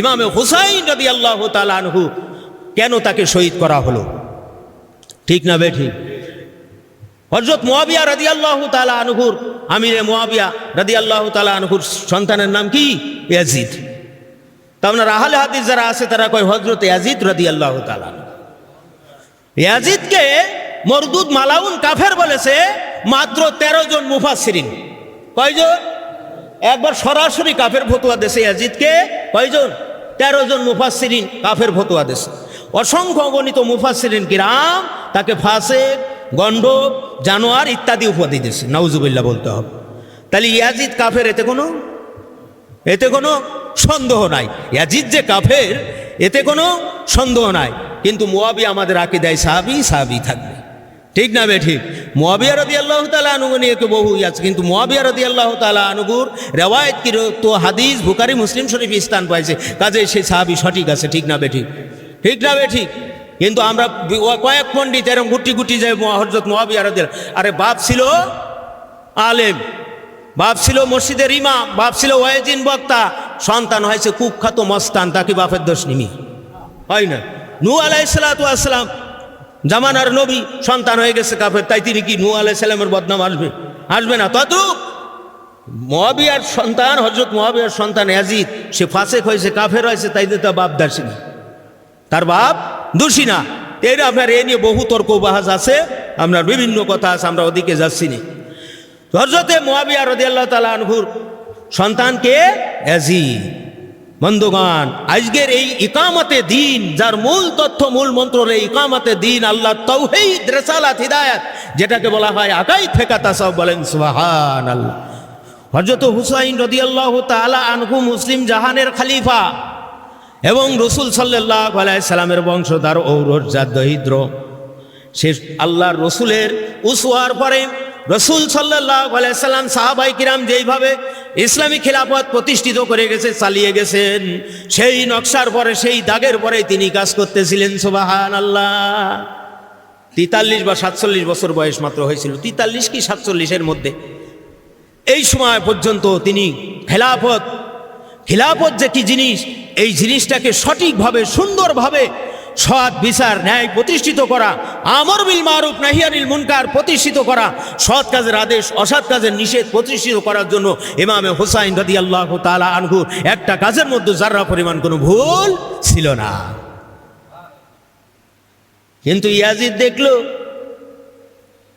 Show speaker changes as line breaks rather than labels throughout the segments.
ইমামে হুসাইন রদি আল্লাহ আনহু কেন তাকে শহীদ করা হলো? ঠিক না বেঠি হজরত মোয়াবিয়া রাদি আল্লাহ তালা আনহুর, আমিরে মোয়াবিয়া রাদি আল্লাহ তালা আনহুর সন্তানের নাম কি? ইয়াজিদ। তা আপনার আহলে হাদিস যারা আছে, তারা কয় হজরত ইয়াজিদ রাদি আল্লাহ তালা ইয়াজিদকে মরদুদ মালাউন কাফের বলেছে, মাত্র তেরো জন মুফাসিরিন কয়জন? একবার সরাসরি কাফের ফতুয়া দেশে ইয়াজিদকে। কয়জন? তেরো জন মুফাসিরিন কাফের ফতুয়া দেশে অসংখ্য গণিত মুফাসিরিন কিরাম তাকে ফাঁসে গণ্ড জানোয়ার ইত্যাদি উপাধি দিয়েছে। নাউজুবিল্লাহ বলতে হবে। তাহলে ইয়াজিদ কাফের এতে কোনো? এতে কোনো সন্দেহ নাই। ইয়াজিদ যে কাফের, এতে কোনো সন্দেহ নাই। কিন্তু মুয়াবি আমাদের আঁকে দেয় সাহাবি সাহাবি থাকবে। ঠিক না বে ঠিক? মোয়াবিয়া রদি আল্লাহ তালা আনুগু নিয়ে তো বহু আছে কিন্তু মোয়াবিয়া রদি আল্লাহ তালা আনুগুর রেওয়ায়ত কি তো হাদিস বুকারি মুসলিম শরীফ স্থান পাইছে। কাজে সেই সাহাবি সঠিক আছে, ঠিক না বে ঠিক? না বে ঠিক? কিন্তু আমরা কয়েক পণ্ডিত এরকম গুটি গুটি যায় হজরত মোয়াবিয়া রদি আরে বাপ ছিল আলেম, বাপ ছিল মসজিদের ইমাম, বাপ ছিল ওয়াইজিন বক্তা, সন্তান হয়েছে কুখ্যাত মস্তান, তাকে বাপের দোষ নিমি। হয় না? নু আলাইসালাম জামানার নবী সন্তান হয়ে গেছে কাফের, তাই তিনি কি নু আলাইসালামের বদনাম আসবে? আসবে না। তদ্রুপ মহাবিয়ার সন্তান হজরত মহাবিয়ার সন্তান ইয়াজিদ, সে ফাঁসেক হয়েছে, কাফের হয়েছে, তাই তার বাপ দাসী না তার বাপ দোষী না। এর আপনার এ নিয়ে বহু তর্ক বাহাজ আছে, আপনার বিভিন্ন কথা আছে, আমরা ওদিকে যাচ্ছি না। হজরতে মোয়াবিয়া রদিয়াল্লাহ তালা আনহুর সন্তানকে এজি বন্ধুগান আজকের এই ইকামতে দিন, যার মূল তথ্য, মূল মন্ত্র এই ইকামতে দিন আল্লাহ তৌহিদ, রেসালাত, হিদায়াত, যেটাকে বলা হয় আকাই ফেকা তাসব বলেন সুবাহান আল্লাহ হজরত হুসাইন রদিয়াল্লাহ তালা আনহু মুসলিম জাহানের খালিফা এবং রসুল সাল্লাহ আলাইসাল্লামের বংশধার ঔরজাত দরিদ্র। সে আল্লাহর রসুলের উসুয়ার পরে রসুল সাল্লাহ আলাইসাল্লাম সাহাবাই কিরাম যেইভাবে ইসলামী খিলাফত প্রতিষ্ঠিত করে গেছে, চালিয়ে গেছেন। সেই নকশার পরে, সেই দাগের পরে তিনি কাজ করতেছিলেন সুবাহান আল্লাহ তিতাল্লিশ বা সাতচল্লিশ বছর বয়স মাত্র হয়েছিল। তিতাল্লিশ কি সাতচল্লিশের মধ্যে? এই সময় পর্যন্ত তিনি খেলাফত, খিলাফত যে কি জিনিস, এই জিনিসটাকে সঠিকভাবে, সুন্দরভাবে সৎ বিচার, ন্যায় প্রতিষ্ঠিত করা, আমর বিল মারুফ নাহিয়ানিল মুনকার প্রতিষ্ঠিত করা, সৎ কাজের আদেশ, অসৎ কাজের নিষেধ প্রতিষ্ঠিত করার জন্য ইমামে হুসাইন রদি আল্লাহ তালা আনহুর একটা কাজের মধ্যে যার্রা পরিমাণ কোনো ভুল ছিল না। কিন্তু ইয়াজিদ দেখল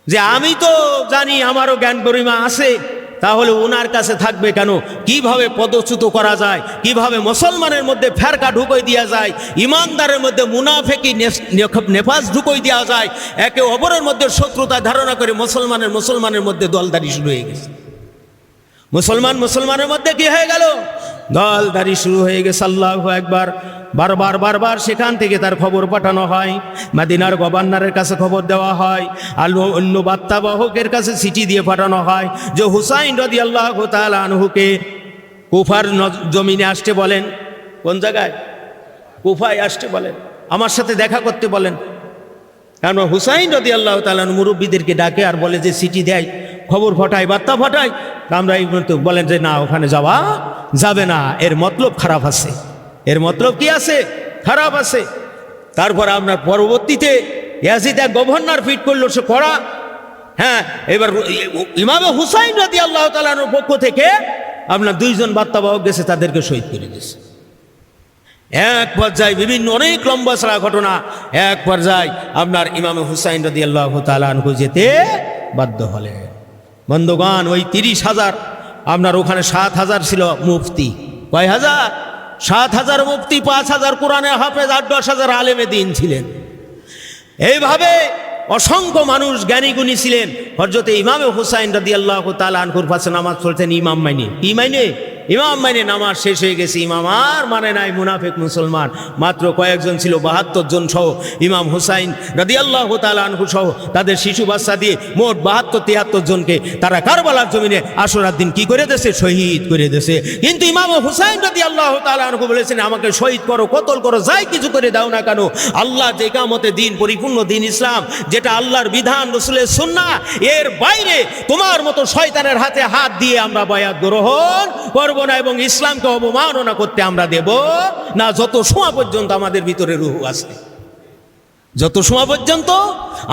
যে আমি তো জানি আমারও জ্ঞান পরিমা আছে তাহলে ওনার কাছে থাকবে কেন? কীভাবে পদচ্যুত করা যায়? কীভাবে মুসলমানের মধ্যে ফেরকা ঢুকই দেওয়া যায়? ইমানদারের মধ্যে মুনাফেকি নেফাজ ঢুকই দেওয়া যায়? একে অপরের মধ্যে শত্রুতা ধারণা করে মুসলমানের মুসলমানের মধ্যে দলদারি শুরু হয়ে গেছে। মুসলমান মুসলমানের মধ্যে কি হয়ে গেল? দলদারি শুরু হয়ে গেছে, আল্লাহ একবার বারবার বারবার সেখান থেকে তার খবর পাঠানো হয়। মাদিনার গভর্নরের কাছে খবর দেওয়া হয়। আর অন্য বার্তাবাহকের কাছে চিঠি দিয়ে পাঠানো হয় যে হুসাইন রদি আল্লাহ আনহুকে কুফার জমিনে আসতে বলেন। কোন জায়গায়? কুফায় আসতে বলেন। আমার সাথে দেখা করতে বলেন। কারণ হুসাইন রদি আল্লাহ তালান মুরব্বীদেরকে ডাকে আর বলে যে সিটি দেয়, খবর ফটায় বার্তা ফটায় আমরা এই বলেন যে, না, ওখানে যাওয়া যাবে না। এর মতলব খারাপ আছে। এর মতলব কি আছে? খারাপ আছে। তারপর আপনার পরবর্তীতে ইয়াজিদ এক গভর্নর ফিট করল, সে করা হ্যাঁ এবার ইমামে হুসাইন রদি আল্লাহ তালানোর পক্ষ থেকে আপনার দুইজন বার্তাবাহক গেছে, তাদেরকে শহীদ করে দিয়েছে। এক পর্যায়ে বিভিন্ন অনেক লম্বা সারা ঘটনা, এক পর্যায়ে আপনার ইমামে হুসাইন রদি আল্লাহ তালানহু যেতে বাধ্য হলেন। বন্ধুগান ওই তিরিশ হাজার, আপনার ওখানে সাত হাজার ছিল মুফতি। কয় হাজার? সাত হাজার মুক্তি পাঁচ হাজার কোরআনে হাফেজ, আট দশ হাজার আলেমে দিন ছিলেন। এইভাবে অসংখ্য মানুষ জ্ঞানীগুণী ছিলেন। হরজতে ইমামে হুসাইন রাদি আল্লাহ তালুর পাশে নামাজ পড়তেন ইমাম মাইনে। কি মাইনে? ইমাম মানে নামাজ শেষ হয়ে গেছে, ইমাম আর মানে নাই মুনাফেক মুসলমান। মাত্র কয়েকজন ছিল, বাহাত্তর জন সহ, ইমাম হুসাইন রাদি আল্লাহ তালু সহ, তাদের শিশু বাচ্চা দিয়ে মোট বাহাত্তর তিয়াত্তর জনকে তারা কারবালার জমিনে আসরার দিন কি করে দেশে শহীদ করে দেশে কিন্তু ইমাম হুসাইন রাদি আল্লাহ তালু বলেছেন, আমাকে শহীদ করো, কতল করো, যাই কিছু করে দাও না কেন? আল্লাহ যে কামতে দিন, পরিপূর্ণ দিন ইসলাম, যেটা আল্লাহর বিধান, রসুলের সুন্না এর বাইরে তোমার মতো শয়তানের হাতে হাত দিয়ে আমরা বয়াত গ্রহণ করব। করব না এবং ইসলামকে অবমাননা করতে আমরা দেব, না যত সময় পর্যন্ত আমাদের ভিতরে রুহু আছে। যত সময় পর্যন্ত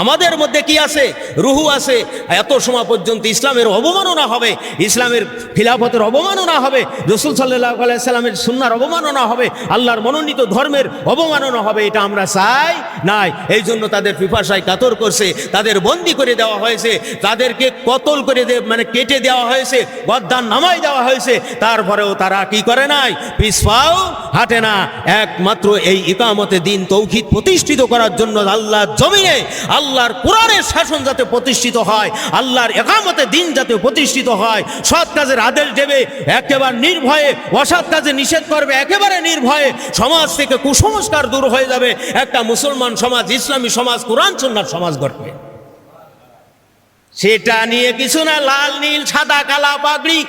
আমাদের মধ্যে কি আছে? রুহু আছে। এত সময় পর্যন্ত ইসলামের অবমাননা হবে, ইসলামের খিলাফতের অবমাননা হবে, রসুল সাল্লাহ আলাইসাল্লামের সুন্নার অবমাননা হবে, আল্লাহর মনোনীত ধর্মের অবমাননা হবে, এটা আমরা চাই। নাই। এই জন্য তাদের পিপাসায় কাতর করছে, তাদের বন্দি করে দেওয়া হয়েছে, তাদেরকে কতল করে মানে কেটে দেওয়া হয়েছে গদ্দান নামাই দেওয়া হয়েছে, তারপরেও তারা কি করে নাই? পিসপাও হাঁটে না। একমাত্র এই ইকামতে দিন তৌহিদ প্রতিষ্ঠিত করার জন্য আল্লাহ জমিনে, আল্লাহর কোরআনের শাসন যাতে প্রতিষ্ঠিত হয়, আল্লাহর একামতে দিন যাতে প্রতিষ্ঠিত হয়, সৎ কাজের আদেশ দেবে, একেবারে নির্ভয়ে, অসৎ কাজে নিষেধ করবে, একেবারে নির্ভয়ে সমাজ থেকে কুসংস্কার দূর হয়ে যাবে। একটা মুসলমান সমাজ, ইসলামী সমাজ, কোরআন সন্ন্যার সমাজ গড়বে। সেটা নিয়ে কিছু না, লাল, নীল, সাদা, কালা পাগড়ি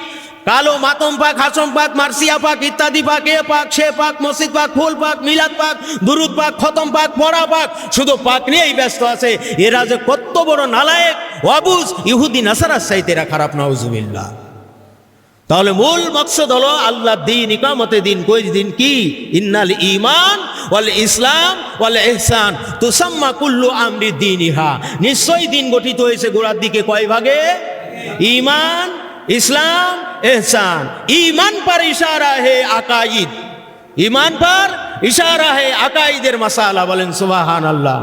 কালো, মাতম পাক, হাসম পাক, মার্সিয়া পাক, ইত্যাদি পাক, এ পাক, সে পাক, মসজিদ পাক, ফুল পাক, মিলাদ পাক, দুরুদ পাক, খতম পাক, পড়া পাক, শুধু পাক নিয়েই ব্যস্ত আছে। এরা যে কত বড় নালায়েক, অবুজ, ইহুদি, নাসারার চাইতে এরা খারাপ, নাউজুবিল্লাহ। তাহলে মূল মকসদ হলো আল্লাহ দিন ইকামতে দিন, কই দিন কি? ইন্নাল ইমান ওয়াল ইসলাম ওয়াল এহসান তুসাম্মা কুল্লু আমরি দিন ইহা নিশ্চয়ই দিন গঠিত হয়েছে গোড়ার দিকে কয় ভাগে? ইমান ইসলাম এহসান ইমান পার ইশারা হে আকাইদ ইমান পার ইশারা হে আকাইদের মশালা বলেন সুবাহান আল্লাহ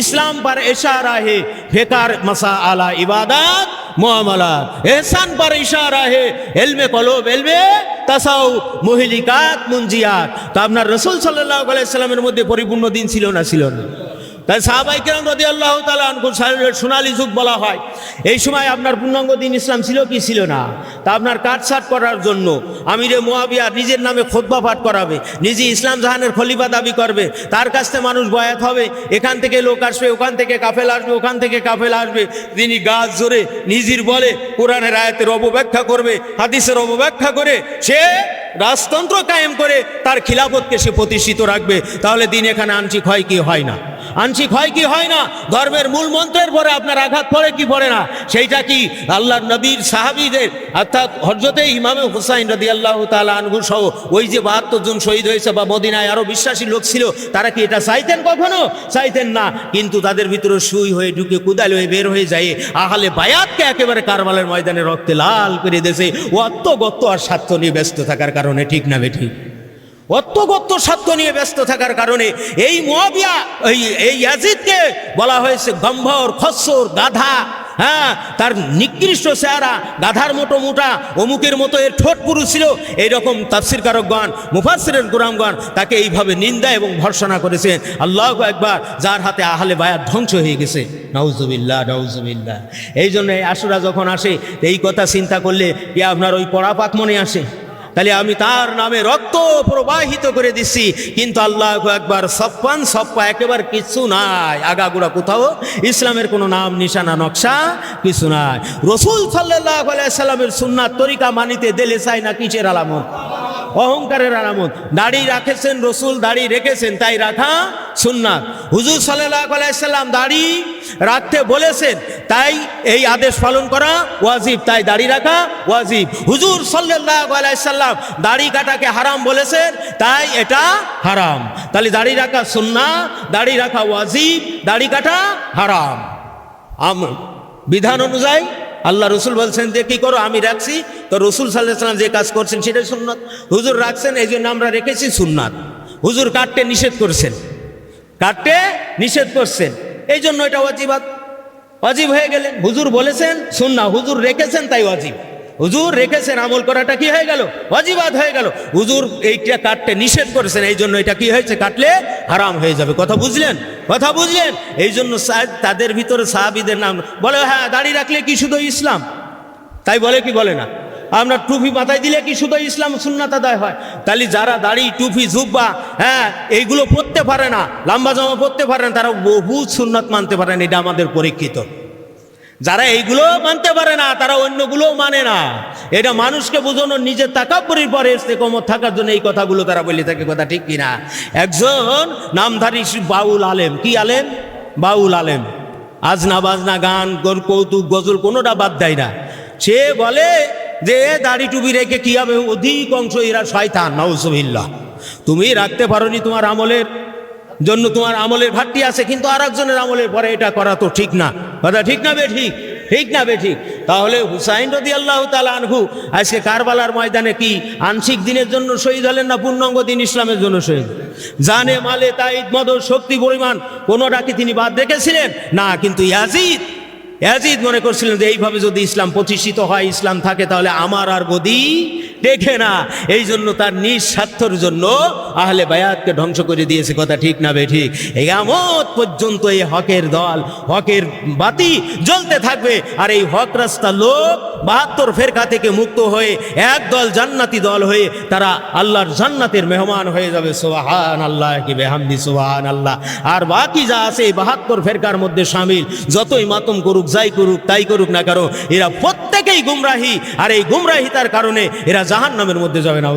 ইসলাম পার ইশারা হে ফেকার মশা আলা ইবাদাত। মুআমালাত এহসান पर ইশারা হে, এলমে কলব, এলমে তাসাউ, মহিলিকাত মুঞ্জিয়াত তা আপনার রসুল সাল্লাহ আলাইসাল্লামের মধ্যে পরিপূর্ণ দিন ছিল না ছিল না? তাই সাহাবাই কেরাম রদি আল্লাহ সোনালী যুগ বলা হয়। এই সময় আপনার পূর্ণাঙ্গ দিন ইসলাম ছিল কি ছিল না? তা আপনার কাটসাট করার জন্য আমিরে মোয়াবিয়া নিজের নামে খোদবা পাঠ করাবে, নিজে ইসলাম জাহানের খলিফা দাবি করবে, তার কাছ থেকে মানুষ বয়াত হবে, এখান থেকে লোক আসবে, ওখান থেকে কাফেল আসবে, ওখান থেকে কাফেল আসবে। তিনি গাছ জোরে নিজের বলে কোরআনের আয়াতের অবব্যাখ্যা করবে, হাদিসের অবব্যাখ্যা করে সে রাজতন্ত্র কায়েম করে তার খিলাফতকে সে প্রতিষ্ঠিত রাখবে। তাহলে দিন এখানে আংশিক হয় কি হয় না? আংশিক হয় কি হয় না? ধর্মের মূল মন্ত্রের পরে আপনার আঘাত পড়ে কি পড়ে না? সেইটা কি আল্লাহ নবীর সাহাবিদের, অর্থাৎ হজরতে ইমামে হুসাইন রদি আল্লাহ তালা আনহু সহ ওই যে বাহাত্তর জন শহীদ হয়েছে বা মদিনায় আরও বিশ্বাসী লোক ছিল, তারা কি এটা চাইতেন কখনো? চাইতেন না। কিন্তু তাদের ভিতরে সুই হয়ে ঢুকে কুদাল হয়ে বের হয়ে যায়। আহলে বায়াতকে একেবারে কারবালের ময়দানে রক্তে লাল করে দেশে অত্ত গত্ত আর স্বার্থ নিয়ে ব্যস্ত থাকার কারণে ঠিক না বেঠিক অত্যগত্য স্বার্থ নিয়ে ব্যস্ত থাকার কারণে এই মোয়াবিয়া, এই এই ইয়াজিদকে বলা হয়েছে গম্ভর, খসর, গাধা হ্যাঁ তার নিকৃষ্ট চেহারা, গাধার মতো মোটা, অমুকের মতো এর ঠোঁট পুরু ছিল। এইরকম তাফসির কারকগণ মুফাসিরের গুরামগণ তাকে এইভাবে নিন্দা এবং ভর্সনা করেছেন। আল্লাহ একবার যার হাতে আহলে বায়াত ধ্বংস হয়ে গেছে। নাউজুবিল্লাহ নাউজুবিল্লাহ। এই জন্য আশুরা যখন আসে, এই কথা চিন্তা করলে কি আপনার ওই পড়াপাক মনে আসে? তাহলে আমি তার নামে রক্ত প্রবাহিত করে দিচ্ছি কিন্তু আল্লাহ একবার সপ্পান সপ্পা একেবারে কিছু নাই। আগাগুড়া কোথাও ইসলামের কোনো নাম, নিশানা, নকশা কিছু নাই। রসুল সাল্লাহ সাল্লামের সুন্নাত তরিকা মানিতে দিলে চাই না কিসের আলামত? অহংকারের আলামত। দাড়ি রাখেছেন রসুল, দাড়ি রেখেছেন, তাই রাখা সুন্নাত। হুজুর সাল্লাহ আলাইসাল্লাম দাড়ি রাখতে বলেছেন তাই এই আদেশ পালন করা ওয়াজিব, তাই দাড়ি রাখা ওয়াজিব। হুজুর সাল্লাহ দাড়ি কাটাকে হারাম বলেছেন, তাই এটা হারাম। তাহলে দাড়ি রাখা সুন্না দাড়ি রাখা ওয়াজিব, দাড়ি কাটা হারাম। আম, বিধান অনুযায়ী আল্লাহ রসুল বলছেন যে, কি করো? আমি রাখছি। তো রসুল সাল্লাহ সাল্লাম যে কাজ করছেন সেটাই সুন্নাত। হুজুর রাখছেন, এই জন্য আমরা রেখেছি সুন্নাত। হুজুর কাটতে নিষেধ করছেন। কাটতে নিষেধ করছেন। এই জন্য এটা অজিবাদ অজীব হয়ে গেলে হুজুর বলেছেন, সুন্না, হুজুর রেখেছেন, তাই অজীব হুজুর রেখেছেন, আমল করাটা কি হয়ে গেল? অজিবাদ হয়ে গেল। হুজুর এইটা কাটতে নিষেধ করেছেন, এই জন্য এটা কি হয়েছে? কাটলে হারাম হয়ে যাবে। কথা বুঝলেন? কথা বুঝলেন? এই জন্য তাদের ভিতরে সাহাবিদের নাম বলে হ্যাঁ দাড়ি রাখলে কি শুধু ইসলাম? তাই বলে কি বলে না? আমরা টুপি মাথায় দিলে কি শুধু ইসলাম সুন্নাত আদায় হয়? তাহলে যারা দাড়ি, টুপি, জুব্বা হ্যাঁ এইগুলো পরতে পারে না, লম্বা জামা পরতে পারে না, তারা বহু সুন্নাত মানতে পারে না, এটা আমাদের পরীক্ষিত। যারা এইগুলো মানতে পারে না, তারা অন্যগুলোও মানে না। এটা মানুষকে বোঝানোর নিজের তাকাপুরির পরে কমত থাকার জন্য এই কথাগুলো তারা বলে থাকে, কথা ঠিক কিনা? একজন নামধারী বাউল আলেম, কি আলেম? বাউল আলেম। আজনা বাজনা, গান কৌতুক, গজল কোনোটা বাদ দেয় না। সে বলে যে দাড়ি টুপি রেখে কি হবে? অধিকাংশ এরা শয়তান, নাউজুবিল্লাহ। তুমি রাখতে পারোনি তোমার আমলের জন্য, তোমার আমলের ঘাটতি আছে, কিন্তু আর একজনের আমলের পরে এটা করা তো ঠিক না। কথা ঠিক না বে ঠিক? ঠিক না বে ঠিক? তাহলে হুসাইন রদি আল্লাহ তালা আনহু আজকে কারবালার ময়দানে কি আংশিক দিনের জন্য শহীদ হলেন না পূর্ণাঙ্গ দিন ইসলামের জন্য শহীদ? জানে, মালে তাই মদর, শক্তি, পরিমাণ কোনোটা কি তিনি বাদ রেখেছিলেন? না, কিন্তু ইয়াজিদ ইয়াজিদ মনে করছিলেন যে এইভাবে যদি ইসলাম প্রতিষ্ঠিত হয়, ইসলাম থাকে, তাহলে আমার আর গদি টেকে না। এই জন্য তার নিঃস্বার্থর জন্য আহলে বায়াতকে ধ্বংস করে দিয়েছে, কথা ঠিক না বে ঠিক এই আমত পর্যন্ত এই হকের দল, হকের বাতি জ্বলতে থাকবে। আর এই হক রাস্তা লোক বাহাত্তর ফেরকা থেকে মুক্ত হয়ে, এক দল জান্নাতি দল হয়ে, তারা আল্লাহর জান্নাতের মেহমান হয়ে যাবে। সোহান আল্লাহ কি বেহামদি সোহান আল্লাহ আর বাকি যা আছে এই বাহাত্তর ফেরকার মধ্যে সামিল। যতই মাতম করুক, যাই করুক, তাই করুক না কারও এরা প্রত্যেকেই গুমরাহি। আর এই গুমরাহিতার কারণে এরা জাহান নামের মধ্যে যাবে না